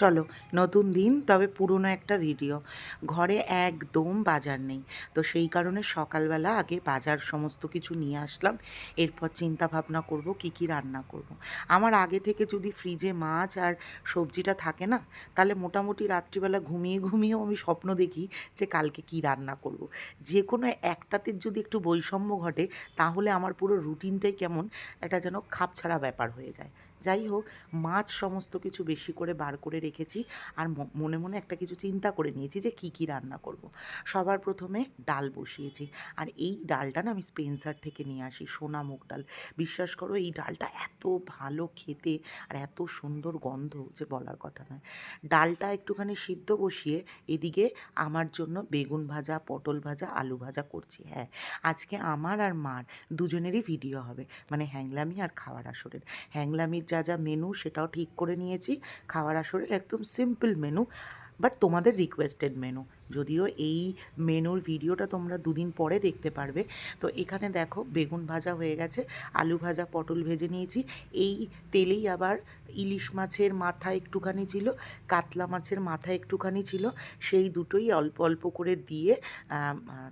চলো, নতুন দিন, তবে পুরনো একটা ভিডিও ঘরে একদম বাজার নেই তো সেই কারণে সকালবেলা আগে বাজার সমস্ত কিছু নিয়ে আসলাম এরপর চিন্তা ভাবনা করব কি কি রান্না করব। আমার আগে থেকে যদি ফ্রিজে মাছ আর সবজিটা থাকে না, তাহলে মোটামুটি রাত্রিবেলা ঘুমিয়ে ঘুমিয়েও আমি স্বপ্ন দেখি যে কালকে কি রান্না করব। যে কোনো একটাতে যদি একটু বৈষম্য ঘটে, তাহলে আমার পুরো রুটিনটাই কেমন, একটা যেন খাপছাড়া ব্যাপার হয়ে যায় যাই হোক, মাছ সমস্ত কিছু বেশি করে বার করে রেখেছি আর মনে মনে একটা কিছু চিন্তা করে নিয়েছি যে কি কি রান্না করব। সবার প্রথমে ডাল বসিয়েছি আর এই ডালটা না আমি স্পেন্সার থেকে নিয়ে আসি, সোনা মুগ ডাল। বিশ্বাস করো, এই ডালটা এত ভালো খেতে আর এত সুন্দর গন্ধ যে বলার কথা নয়। ডালটা একটুখানি সিদ্ধ বসিয়ে এদিকে আমার জন্য বেগুন ভাজা, পটল ভাজা, আলু ভাজা করছি হ্যাঁ। আজকে আমার আর মার দুজনেরই ভিডিও হবে মানে হ্যাংলামি আর খাওয়ার আসরের। হ্যাংলামির যা যা মেনু সেটাও ঠিক করে নিয়েছি। খাওয়ার আসরের একদম সিম্পল মেনু বাট তোমাদের রিকোয়েস্টেড মেনু যদিও এই মেনুর ভিডিওটা তোমরা দুদিন পরে দেখতে পারবে। তো এখানে দেখো, বেগুন ভাজা হয়ে গেছে, আলু ভাজা, পটল ভেজে নিয়েছি। এই তেলেই আবার ইলিশ মাছের মাথা একটুখানি ছিল, কাতলা মাছের মাথা একটুখানি ছিল। সেই দুটোই অল্প অল্প করে দিয়ে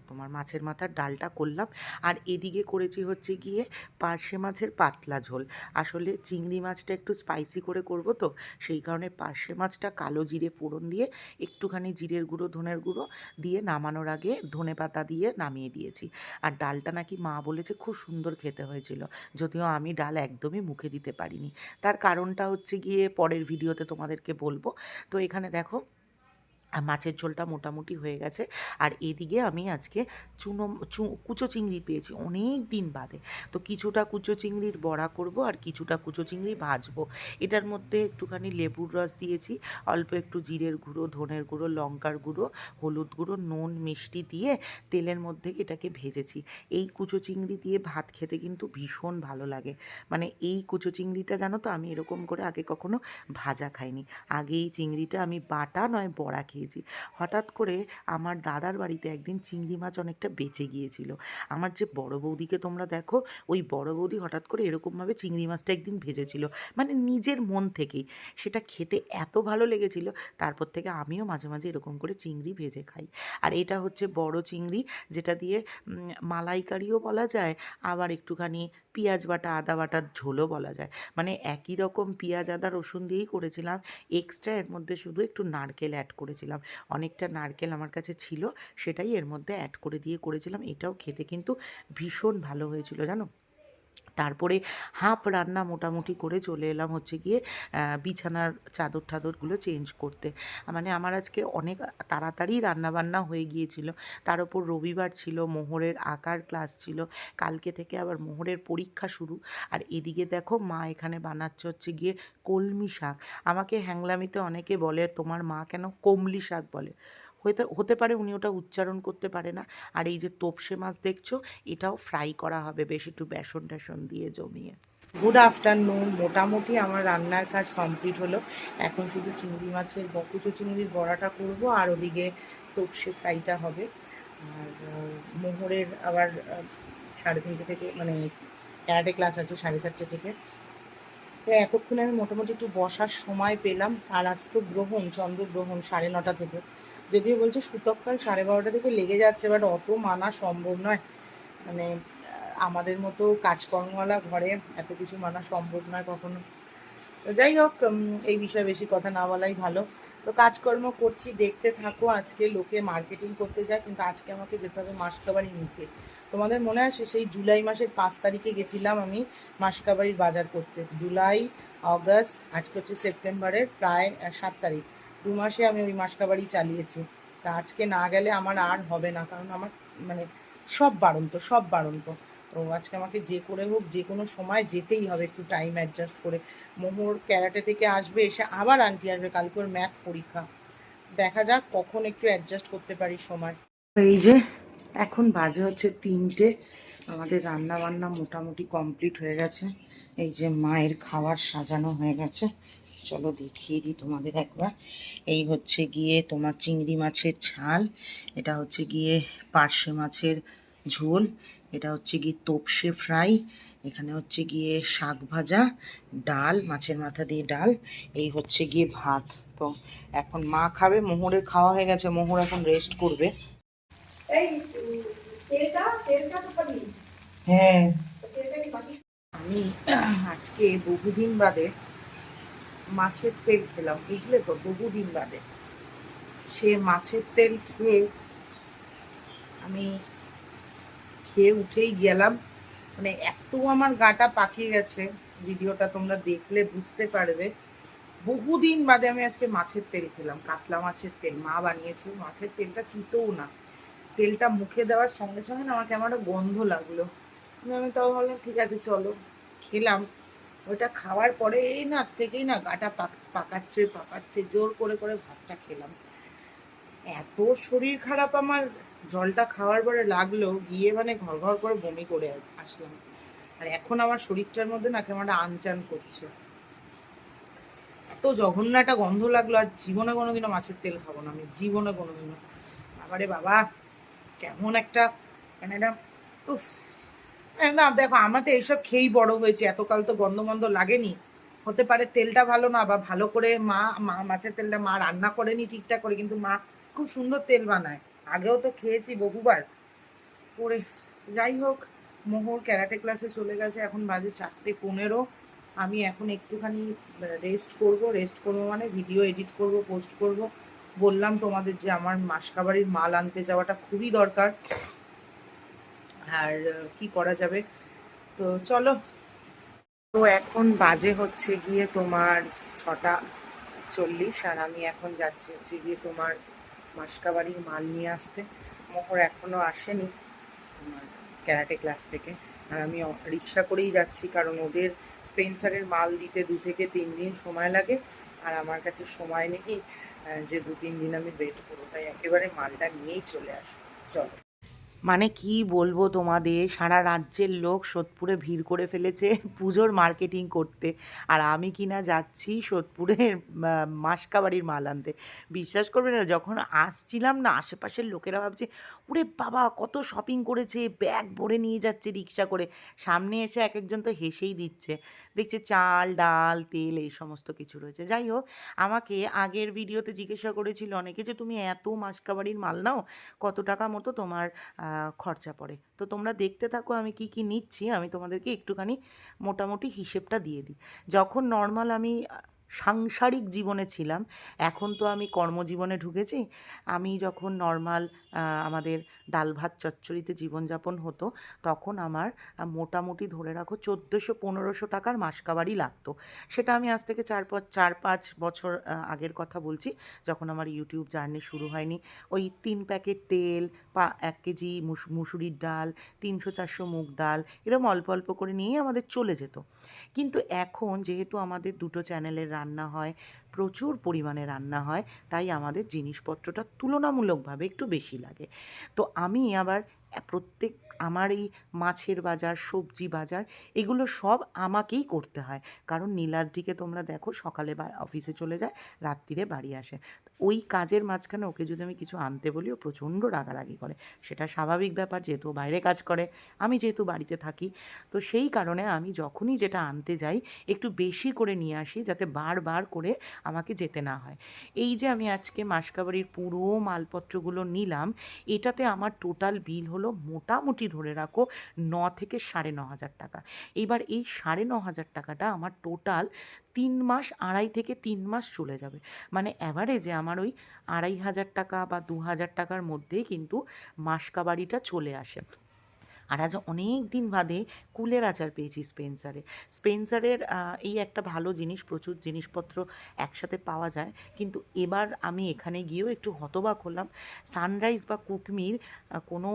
তোমার মাছের মাথার ডালটা করলাম। আর এদিকে করেছি হচ্ছে গিয়ে পার্শে মাছের পাতলা ঝোল। আসলে চিংড়ি মাছটা একটু স্পাইসি করে করব তো, সেই কারণে পার্শে মাছটা কালো জিরে ফোড়ন দিয়ে, একটুখানি জিরের গুঁড়ো, ধনের গুঁড়ো দিয়ে নামানোর আগে ধনে পাতা দিয়ে নামিয়ে দিয়েছি। আর ডালটা নাকি মা বলেছে খুব সুন্দর খেতে হয়েছিল, যদিও আমি ডাল একদমই মুখে দিতে পারিনি। তার কারণটা হচ্ছে গিয়ে পরের ভিডিওতে তোমাদেরকে বলব। তো এখানে দেখো মাছের ঝোলটা মোটামুটি হয়ে গেছে। আর এদিকে আমি আজকে চুনো কুচো চিংড়ি পেয়েছি অনেক দিন বাদে। তো কিছুটা কুচো চিংড়ির বড়া করব আর কিছুটা কুচো চিংড়ি ভাজবো। এটার মধ্যে একটুখানি লেবুর রস দিয়েছি, অল্প একটু জিরের গুঁড়ো, ধনের গুঁড়ো, লঙ্কার গুঁড়ো, হলুদ গুঁড়ো, নুন, মিষ্টি দিয়ে তেলের মধ্যে এটাকে ভেজেছি। এই কুচো চিংড়ি দিয়ে ভাত খেতে কিন্তু ভীষণ ভালো লাগে। মানে এই কুচো চিংড়িটা জানো তো, আমি এরকম করে আগে কখনো ভাজা খাইনি। আগে এই চিংড়িটা আমি বাটা নয়, বড়া খেয়েছি। হঠাৎ করে আমার দাদার বাড়িতে একদিন চিংড়ি মাছ অনেকটা বেঁচে গিয়েছিল। আমার যে বড় বৌদিকে তোমরা দেখো, ওই বড় বৌদি হঠাৎ করে এরকমভাবে চিংড়ি মাছটা একদিন ভেজেছিল। মানে নিজের মন থেকেই। সেটা খেতে এত ভালো লেগেছিল, তারপর থেকে আমিও মাঝে মাঝে এরকম করে চিংড়ি ভেজে খাই। আর এটা হচ্ছে বড় চিংড়ি, যেটা দিয়ে মালাইকারিও বলা যায়, আবার একটুখানি পেঁয়াজ বাটা, আদা বাটার ঝোলও বলা যায়। মানে একই রকম পেঁয়াজ, আদা, রসুন দিয়েই করেছিলাম। এক্সট্রা এর মধ্যে শুধু একটু নারকেল অ্যাড করেছিলাম। অনেকটা নারকেল আমার কাছে ছিল, সেটাই এর মধ্যে অ্যাড করে দিয়ে করেছিলাম। এটাও খেতে কিন্তু ভীষণ ভালো হয়েছিল, জানো? তারপরে হাফ রান্না মোটামুটি করে চলে এলাম হচ্ছে গিয়ে বিছানার চাদর টাদরগুলো চেঞ্জ করতে। মানে আমার আজকে অনেক তাড়াতাড়ি রান্নাবান্না হয়ে গিয়েছিল। তার উপর রবিবার ছিল, মোহরের আঁকার ক্লাস ছিল, কালকে থেকে আবার মোহরের পরীক্ষা শুরু। আর এদিকে দেখো মা এখানে বানাচ্ছে হচ্ছে গিয়ে কলমি শাক। আমাকে হ্যাংলামিতে অনেকে বলে, তোমার মা কেন কমলি শাক বলে? হতে হতে পারে উনি ওটা উচ্চারণ করতে পারে না। আর এই যে তোপসে মাছ দেখছ, এটাও ফ্রাই করা হবে, বেশ একটু বেসন টেসন দিয়ে জমিয়ে। গুড আফটারনুন মোটামুটি আমার রান্নার কাজ কমপ্লিট হলো। এখন শুধু চিংড়ি মাছের ব- কুচো চিংড়ির বড়াটা করব, আর ওদিকে তোপসে ফ্রাইটা হবে। আর মোহরের আবার সাড়ে তিনটে থেকে মানে ক্যারাটে ক্লাস আছে সাড়ে চারটে থেকে। তো এতক্ষণে আমি মোটামুটি একটু বসার সময় পেলাম। আর আজ তো গ্রহণ, চন্দ্রগ্রহণ সাড়ে নটা থেকে। যদিও বলছে সূতককাল সাড়ে বারোটা থেকে লেগে যাচ্ছে বাট অত মানা সম্ভব নয়। মানে আমাদের মতো কাজকর্মওয়ালা ঘরে এত কিছু মানা সম্ভব নয় কখনো। তো যাই হোক এই বিষয়ে বেশি কথা না বলাই ভালো। তো কাজকর্ম করছি, দেখতে থাকো, আজকে লোকে মার্কেটিং করতে যায়, কিন্তু আজকে আমাকে যেতে হবে মাসকাবাড়ি নিতে। তোমাদের মনে আছে, সেই জুলাই মাসের পাঁচ তারিখে গেছিলাম আমি মাসকাবাড়ির বাজার করতে। জুলাই আগস্ট আজকে হচ্ছে সেপ্টেম্বরের প্রায় সাত তারিখ। দু মাসে আমি ওই মাসকাবাড়ি চালিয়েছি। তা আজকে না গেলে আমার আর হবে না, কারণ আমার মানে সব বাড়ন্ত সব বাড়ন্ত। তো আজকে আমাকে যে করে হোক, যে কোনো সময় যেতেই হবে, একটু টাইম অ্যাডজাস্ট করে। মোমোর ক্যারাটে থেকে আসবে, এসে আবার আন্টি আসবে, কালকে ওর ম্যাথ পরীক্ষা। দেখা যাক কখন একটু অ্যাডজাস্ট করতে পারি সময়। এই যে, এখন বাজে হচ্ছে তিনটে, আমাদের রান্না বান্না মোটামুটি কমপ্লিট হয়ে গেছে। এই যে মায়ের খাবার সাজানো হয়ে গেছে। চলো দেখিয়ে দিই তোমাদের একবার। এই হচ্ছে গিয়ে তোমার চিংড়ি মাছের ঝাল এটা হচ্ছে গিয়ে পার্শে মাছের ঝোল এটা হচ্ছে গিয়ে তোপসে ফ্রাই এখানে হচ্ছে গিয়ে শাক ভাজা ডাল মাছের মাথা দিয়ে ডাল এই হচ্ছে গিয়ে ভাত। তো এখন মা খাবে মোহরের খাওয়া হয়ে গেছে মোহর এখন রেস্ট করবে। হ্যাঁ। আমি আজকে বহুদিন বাদে মাছের তেল খেলাম, বুঝলে তো, বহুদিন বাদে। সে মাছের তেল খেয়ে আমি খেয়ে উঠেই গেলাম। মানে এত আমার গাটা পাকিয়ে গেছে, ভিডিওটা তোমরা দেখলে বুঝতে পারবে। বহুদিন বাদে আমি আজকে মাছের তেল খেলাম, কাতলা মাছের তেল, মা বানিয়েছিল মাছের তেলটা তিতও না। তেলটা মুখে দেওয়ার সঙ্গে সঙ্গে না আমার কেমন একটা গন্ধ লাগল। আমি তাও ভাবলাম, ঠিক আছে, চলো, খেলাম। ওইটা খাওয়ার পরে এই না থেকেই না গাটা পাক- পাকাচ্ছে পাকাচ্ছে, জোর করে করে ভাতটা খেলাম। এত শরীর খারাপ আমার, জলটা খাওয়ার পরে লাগল, গিয়ে মানে ঘর ঘর করে বমি করে আসলাম। আর এখন আমার শরীরটার মধ্যে না কেমন আনচান করছে। এত জঘন্য একটা গন্ধ লাগল, আর জীবনে কোনোদিনও মাছের তেল খাব না, আমি জীবনে কোনোদিনও। আবারে বাবা, কেমন একটা মানে একটা, উফ। না, দেখো, আমার তো এইসব খেয়েই বড় হয়েছে, এতকাল তো গন্ধ মন্ধ লাগেনি। হতে পারে তেলটা ভালো না, বা ভালো করে মা মা, মাছের তেলটা মা রান্না করেনি ঠিকঠাক করে, কিন্তু মা খুব সুন্দর তেল বানায়। আগেও তো খেয়েছি বহুবার। করে যাই হোক, মোহর ক্যারাটে ক্লাসে চলে গেছে, এখন বাজে চারটে পনেরো। আমি এখন একটুখানি রেস্ট করব রেস্ট করব মানে ভিডিও এডিট করব পোস্ট করব। বললাম তোমাদের যে আমার মাসকাবাড়ির মাল আনতে যাওয়াটা খুবই দরকার। আর কি করা যাবে? তো চলো। তো এখন বাজে হচ্ছে গিয়ে তোমার ছটা চল্লিশ, আর আমি এখন যাচ্ছি হচ্ছে গিয়ে তোমার মাসকাবাড়ির মাল নিয়ে আসতে। মোহর এখনও আসেনি তোমার ক্যারাটে ক্লাস থেকে। আর আমি রিক্সা করেই যাচ্ছি, কারণ ওদের স্পেন্সারের মাল দিতে দু থেকে তিন দিন সময় লাগে, আর আমার কাছে সময় নেই যে দু, তিন দিন আমি ওয়েট করব। তাই একেবারে মালটা নিয়েই চলে আসব। চলো। মানে কি বলব তোমাদের? সারা রাজ্যের লোক সোদপুরে ভিড় করে ফেলেছে পুজোর মার্কেটিং করতে। আর আমি কিনা যাচ্ছি সোদপুরের মাসকাবাড়ির মাল আনতে। বিশ্বাস করবে না, যখন আসছিলাম না, আশেপাশের লোকেরা ভাবছে, ওরে বাবা, কত শপিং করেছে ব্যাগ ভরে নিয়ে যাচ্ছে রিক্সা করে। সামনে এসে এক একজন তো হেসেই দিচ্ছে। দেখছে চাল, ডাল, তেল এই সমস্ত কিছু রয়েছে। যাই হোক, আমাকে আগের ভিডিওতে জিজ্ঞাসা করেছিল অনেকে যে, তুমি এত মাসকাবাড়ির মাল নাও, কত টাকা মতো তোমার খরচা পড়ে। তো তোমরা দেখতে থাকো আমি কি কি নিচ্ছি, আমি তোমাদেরকে একটুখানি মোটামুটি হিসেবটা দিয়ে দিই। যখন নর্মাল আমি সাংসারিক জীবনে ছিলাম, এখন তো আমি কর্মজীবনে ঢুকেছি, আমি যখন নর্মাল আমাদের ডাল ভাত চচ্চড়িতে জীবনযাপন হতো, তখন আমার মোটামুটি ধরে রাখো চোদ্দোশো পনেরোশো টাকার মাসকাবারি লাগতো। সেটা আমি আজ থেকে চার চার পাঁচ বছর আগের কথা বলছি, যখন আমার ইউটিউব জার্নি শুরু হয়নি। ওই তিন প্যাকেট তেল, পা, এক কেজি মুসুরির ডাল, তিনশো চারশো মুগ ডাল এরকম অল্প অল্প করে নিয়েই আমাদের চলে যেত। কিন্তু এখন যেহেতু আমাদের দুটো চ্যানেলের রান্না হয় প্রচুর পরিমাণে রান্না হয়, তাই আমাদের জিনিসপত্রটা তুলনামূলকভাবে একটু বেশি লাগে। তো আমি আবার প্রত্যেক আমার এই মাছের বাজার, সবজি বাজার, এগুলো সব আমাকেই করতে হয়। কারণ নীলার দিকে তোমরা দেখো, সকালে বা- অফিসে চলে যায় রাত্রিরে বাড়ি আসে। ওই কাজের মাঝখানে ওকে যদি আমি কিছু আনতে বলি, ও প্রচণ্ড রাগারাগি করে। সেটা স্বাভাবিক ব্যাপার, যেহেতু বাইরে কাজ করে, আমি যেহেতু বাড়িতে থাকি, তো সেই কারণে আমি যখনই যেটা আনতে যাই, একটু বেশি করে নিয়ে আসি, যাতে বারবার করে আমাকে যেতে না হয়। এই যে আমি আজকে মাসকাবাড়ির পুরো মালপত্রগুলো নিলাম, এটাতে আমার টোটাল বিল হলো মোটামুটি ধরে রাখো ন থেকে সাড়ে ন হাজার টাকা। এবার এই সাড়ে ন হাজার টাকাটা আমার টোটাল তিন মাস, আড়াই থেকে তিন মাস চলে যাবে। মানে অ্যাভারেজে আমার ওই আড়াই হাজার টাকা বা দু হাজার টাকার মধ্যেই কিন্তু মাসকাবাড়িটা চলে আসে। আর আজ অনেক দিন বাদে কুলের আচার পেয়েছি স্পেন্সারে। স্পেন্সারের এই একটা ভালো জিনিস, প্রচুর জিনিসপত্র একসাথে পাওয়া যায়। কিন্তু এবার আমি এখানে গিয়েও একটু হতবাক হলাম। সানরাইজ বা কুকমির কোনো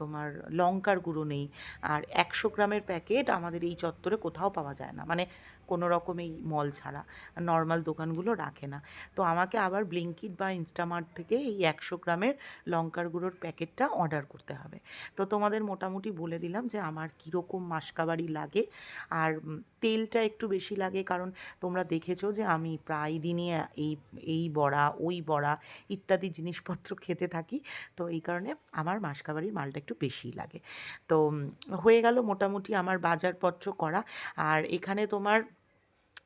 তোমার লঙ্কার গুঁড়ো নেই। আর একশো গ্রামের প্যাকেট আমাদের এই চত্বরে কোথাও পাওয়া যায় না। মানে কোনো রকম এই মল ছাড়া। নর্মাল দোকানগুলো রাখে না। তো আমাকে আবার ব্লিঙ্কিট বা ইনস্টামার্ট থেকে এই একশো গ্রামের লঙ্কার গুঁড়োর প্যাকেটটা অর্ডার করতে হবে। তো তোমাদের মোটামুটি বলে দিলাম যে আমার কীরকম মাসকাবারি লাগে। আর তেলটা একটু বেশি লাগে, কারণ তোমরা দেখেছ যে আমি প্রায় দিনই এই এই বড়া, ওই বড়া ইত্যাদি জিনিসপত্র খেতে থাকি। তো এই কারণে আমার মাসকাবারির মালটা একটু বেশিই লাগে। তো হয়ে গেল মোটামুটি আমার বাজারপত্র করা। আর এখানে তোমার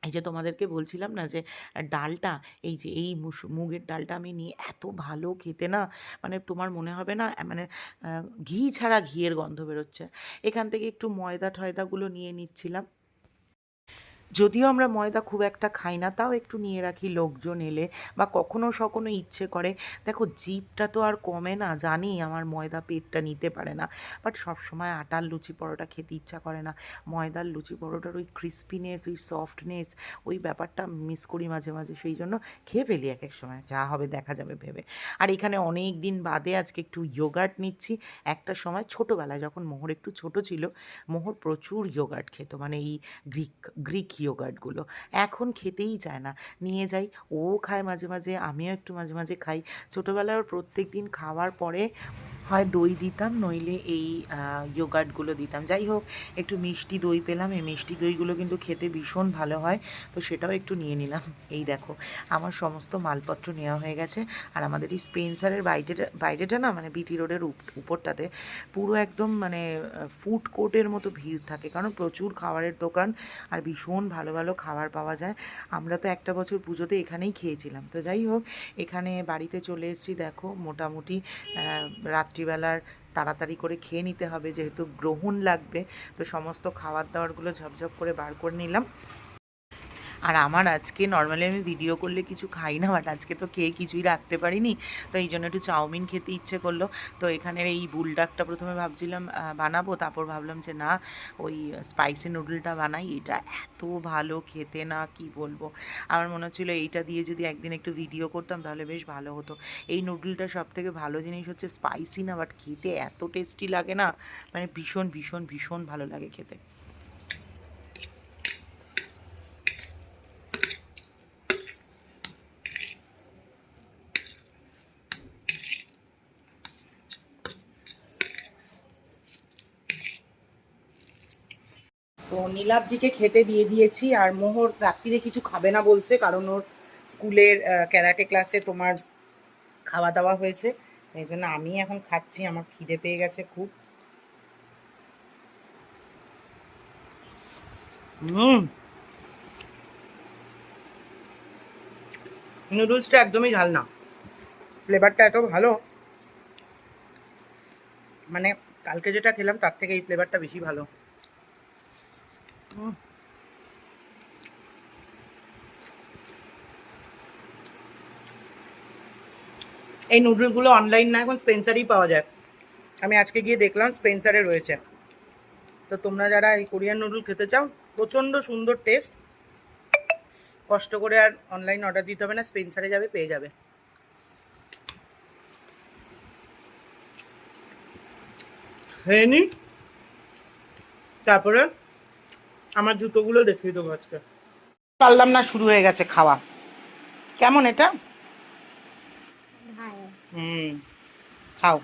এই যে তোমাদেরকে বলছিলাম না যে, ডালটা, এই যে এই মুগের ডালটা আমি নিয়ে এত ভালো খেতে না মানে তোমার মনে হবে না মানে ঘি ছাড়া ঘিয়ের গন্ধ বেরোচ্ছে। এখান থেকে একটু ময়দা টয়দাগুলো নিয়ে নিচ্ছিলাম। যদিও আমরা ময়দা খুব একটা খাই না, তাও একটু নিয়ে রাখি লোকজন এলে বা কখনো সখনো ইচ্ছে করে। দেখো জিভটা তো আর কমে না, জানি আমার ময়দা পেটটা নিতে পারে না বাট সবসময় আটার লুচি পরোটা খেতে ইচ্ছা করে না। ময়দার লুচি পরোটার ওই ক্রিস্পিনেস ওই সফটনেস ওই ব্যাপারটা মিস করি মাঝে মাঝে, সেই জন্য খেয়ে ফেলি এক এক সময়, যা হবে দেখা যাবে ভেবে। আর এখানে অনেক দিন বাদে আজকে একটু ইয়োগার্ট নিচ্ছি। একটা সময় ছোটোবেলায় যখন মোহর একটু ছোট ছিল, মোহর প্রচুর ইয়োগার্ট খেত মানে এই গ্রিক গ্রিক ইয়োগার্টগুলো এখন খেতেই চায় না। নিয়ে যাই, ও খায় মাঝে মাঝে, আমিও একটু মাঝে মাঝে খাই। ছোটোবেলায় ওর প্রত্যেক দিন খাওয়ার পরে হয় দই দিতাম, নইলে এই ইয়োগার্টগুলো দিতাম। যাই হোক, একটু মিষ্টি দই পেলাম। এই মিষ্টি দইগুলো কিন্তু খেতে ভীষণ ভালো হয়। তো সেটাও একটু নিয়ে নিলাম। এই দেখো, আমার সমস্ত মালপত্র নেওয়া হয়ে গেছে। আর আমাদের এই স্পেন্সারের বাইরেটা বাইরেটা না মানে বিটি রোডের উপ- উপরটাতে পুরো একদম মানে ফুড কোর্টের মতো ভিড় থাকে। কারণ প্রচুর খাবারের দোকান। আর ভীষণ ভালো ভালো খাবার পাওয়া যায়। আমরা তো একটা বছর পুজোতে এখানেই খেয়েছিলাম। তো যাই হোক, এখানে বাড়িতে চলে এসেছি। দেখো, মোটামুটি রাত্রিবেলার তাড়াতাড়ি করে খেয়ে নিতে হবে, যেহেতু গ্রহণ লাগবে। তো সমস্ত খাবার দাবারগুলো ঝপঝপ করে বার করে নিলাম। আর আমার আজকে নর্মালি আমি ভিডিও করলে কিছু খাই না বাট আজকে তো খেয়ে কিছুই রাখতে পারিনি, তো এই জন্য একটু চাউমিন খেতে ইচ্ছে করল। তো এখানের এই বুলডাকটা প্রথমে ভাবছিলাম বানাবো, তারপর ভাবলাম যে না, ওই স্পাইসি নুডলটা বানাই, এটা এত ভালো খেতে না কি বলব? আমার মনে হচ্ছিল এইটা দিয়ে যদি একদিন একটু ভিডিও করতাম তাহলে বেশ ভালো হতো। এই নুডলটা সব থেকে ভালো জিনিস হচ্ছে স্পাইসি না বাট খেতে এত টেস্টি লাগে না মানে ভীষণ ভীষণ ভীষণ ভালো লাগে খেতে তো নীলাদ্রিকে খেতে দিয়ে দিয়েছি আর মোহর রাত্রিরে কিছু খাবে না বলছে কারণ ওর স্কুলের ক্যারাটে ক্লাসে তোমার খাওয়া দাওয়া হয়েছে। এই জন্য আমি এখন খাচ্ছি আমার খিদে পেয়ে গেছে খুব। নুডলসটা একদমই ঝাল না। ফ্লেভারটা এত ভালো। মানে কালকে যেটা খেলাম তার থেকে এই ফ্লেভারটা বেশি ভালো। এই নুডলগুলো অনলাইন না, এখন স্পেন্সারেই পাওয়া যায়। আমি আজকে গিয়ে দেখলাম স্পেন্সারে রয়েছে। তো তোমরা যারা এই কোরিয়ান নুডল খেতে চাও, প্রচণ্ড সুন্দর টেস্ট কষ্ট করে আর অনলাইন অর্ডার দিতে হবে না স্পেন্সারে যাবে, পেয়ে যাবে। তারপরে? আমার জুতোগুলো দেখিয়ে দেবো আজকে। পারলাম না শুরু হয়ে গেছে খাওয়া। কেমন এটা? হুম খাও।